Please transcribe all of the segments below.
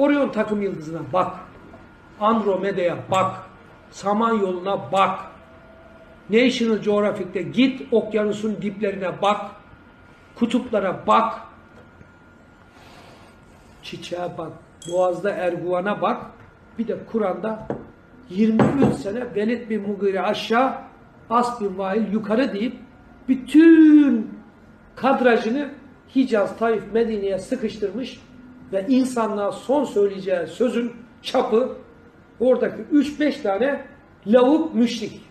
Orion takım yıldızına bak. Andromeda'ya bak. Samanyolu'na bak. National Geographic'te git okyanusun diplerine bak. Kutuplara bak. Çiçeğe bak. Boğaz'da Erguvan'a bak. Bir de Kur'an'da 23 sene Velid bin Mugire aşağı, As bin Vail yukarı deyip bütün kadrajını Hicaz, Taif, Medine'ye sıkıştırmış ve insanlığa son söyleyeceği sözün çapı oradaki 3-5 tane lavuk müşrik.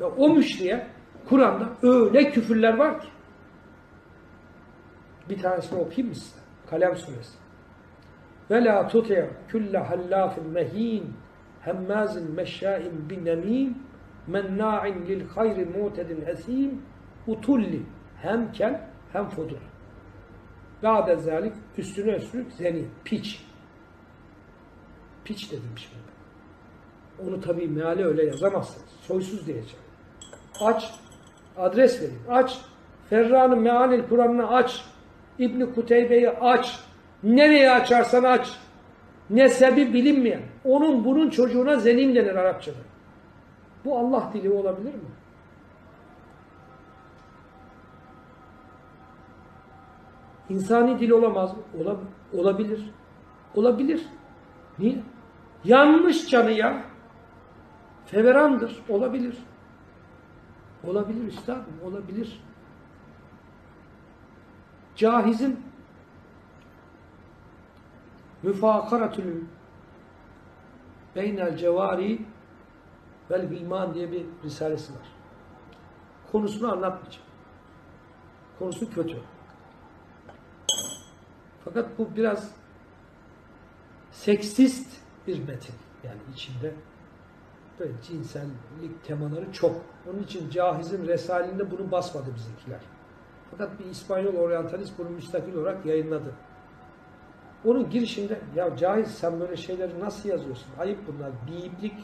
Ve o müşriye Kur'an'da öyle küfürler var ki. Bir tanesini okuyayım mı size? Kalem suresi. Ve la tuti' kulle hallafin mehin hemmazin meşşain binemim menna'in lil hayri mu'tedin esim utulli hem kel hem fudur. Ba'de zalik üstüne üstlük zeni, piç. Piç dedim şimdi. Onu tabii meali öyle yazamazsınız. Soysuz diyeceğim. Aç, adres vereyim. Aç, Ferra'nın mealil Kur'an'ını aç. İbni Kuteybe'yi aç. Nereye açarsan aç. Nesebi bilinmeyen. Onun bunun çocuğuna zenim denir Arapçada. Bu Allah dili olabilir mi? İnsani dil olamaz mı? Ola, olabilir. Olabilir. Niye? Yanlış canı ya. Feverandır. Olabilir. Olabilir üstadım. Olabilir. Cahiz'in müfakaratül beynel cevari vel bilman diye bir risalesi var. Konusunu anlatmayacağım. Konusu kötü. Fakat bu biraz seksist bir metin. Yani içinde böyle cinsellik temaları çok. Onun için Cahiz'in Resalinde bunu basmadı bizimkiler. Fakat bir İspanyol oryantalist bunu müstakil olarak yayınladı. Onun girişinde ya Cahiz sen böyle şeyleri nasıl yazıyorsun? Ayıp bunlar. Biyiplik